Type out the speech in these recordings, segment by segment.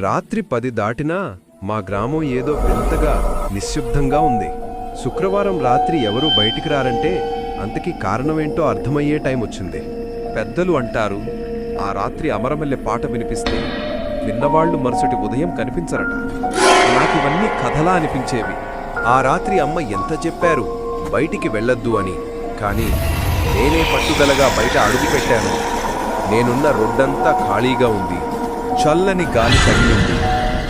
రాత్రి పది దాటినా మా గ్రామం ఏదో వింతగా నిశ్శబ్దంగా ఉంది. శుక్రవారం రాత్రి ఎవరూ బయటికి రారంటే అంతకీ కారణమేంటో అర్థమయ్యే టైం వచ్చింది. పెద్దలు అంటారు ఆ రాత్రి అమరమల్లె పాట వినిపిస్తే విన్నవాళ్ళు మరుసటి ఉదయం కనిపించరట. నాకివన్నీ కథలా అనిపించేవి. ఆ రాత్రి అమ్మ ఎంత చెప్పారు బయటికి వెళ్ళొద్దు అని. కానీ నేనే పట్టుదలగా బయట అడుగు పెట్టాను. నేనున్న రోడ్డంతా ఖాళీగా ఉంది. చల్లని గాలి తగిలింది.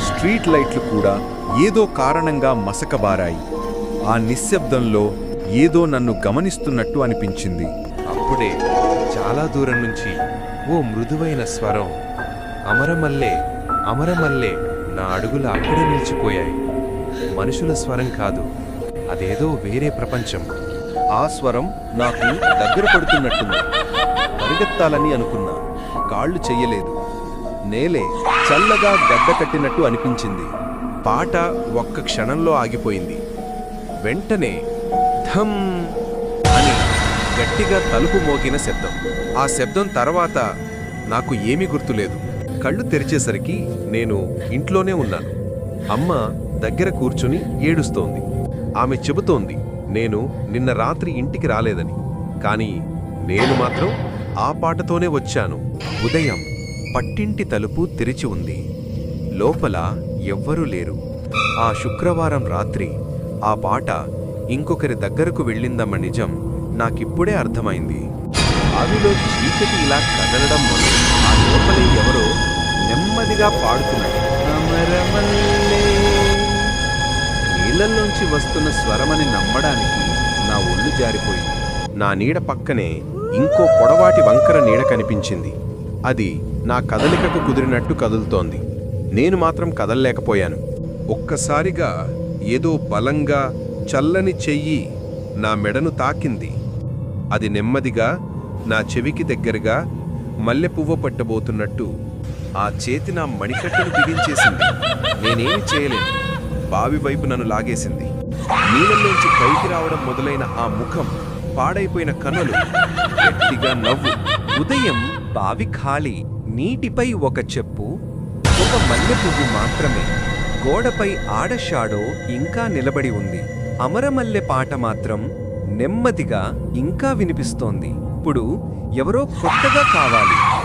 స్ట్రీట్ లైట్లు కూడా ఏదో కారణంగా మసకబారాయి. ఆ నిశ్శబ్దంలో ఏదో నన్ను గమనిస్తున్నట్టు అనిపించింది. అప్పుడే చాలా దూరం నుంచి ఓ మృదువైన స్వరం అమరమల్లే అమరమల్లే నా అడుగులు అక్కడే నిలిచిపోయాయి. మనుషుల స్వరం కాదు అదేదో వేరే ప్రపంచం. ఆ స్వరం నాకు దగ్గర పడుతున్నట్టుంది. పరిగెత్తాలని అనుకున్నా. కాళ్ళు చెయ్యలేదు. నేలే చల్లగా గడ్డ కట్టినట్టు అనిపించింది. పాట ఒక్క క్షణంలో ఆగిపోయింది. వెంటనే ధమ్ అని గట్టిగా తలుపు మోగిన శబ్దం. ఆ శబ్దం తర్వాత నాకు ఏమీ గుర్తులేదు. కళ్ళు తెరిచేసరికి నేను ఇంట్లోనే ఉన్నాను. అమ్మ దగ్గర కూర్చుని ఏడుస్తోంది. ఆమె చెబుతోంది నేను నిన్న రాత్రి ఇంటికి రాలేదని. కానీ నేను మాత్రం ఆ పాటతోనే వచ్చాను. ఉదయం పట్టింటి తలుపు తెరిచి ఉంది. లోపల ఎవ్వరూ లేరు. ఆ శుక్రవారం రాత్రి ఆ పాట ఇంకొకరి దగ్గరకు వెళ్ళిందన్న నిజం నాకిప్పుడే అర్థమైంది. అవిలో చీకటి ఇలా కదలడం మొదలు ఆ లోపలే ఎవరో నెమ్మదిగా అమరమల్లే. నీళ్ళల్లోంచి వస్తున్న స్వరమని నమ్మడానికి నా ఒళ్ళు జారిపోయింది. నా నీడ పక్కనే ఇంకో పొడవాటి వంకర నీడ కనిపించింది. అది నా కదలికకు కుదిరినట్టు కదులుతోంది. నేను మాత్రం కదలలేకపోయాను. ఒక్కసారిగా ఏదో బలంగా చల్లని చెయ్యి నా మెడను తాకింది. అది నెమ్మదిగా నా చెవికి దగ్గరగా మల్లె పువ్వు పట్టబోతున్నట్టు ఆ చేతి నా మణికట్టును బిగించేసింది. నేనేమి చేయలేను. బావి వైపు నన్ను లాగేసింది. నీళ్ళలోంచి పైకి రావడం మొదలైన ఆ ముఖం పాడైపోయిన కన్నులు గట్టిగా నవ్వు. ఉదయం బావి ఖాళీ నీటిపై ఒక చెప్పు ఒక మల్లె పువ్వు మాత్రమే. గోడపై ఆడషాడో ఇంకా నిలబడి ఉంది. అమరమల్లె పాట మాత్రం నెమ్మదిగా ఇంకా వినిపిస్తోంది. ఇప్పుడు ఎవరో కొత్తగా కావాలి.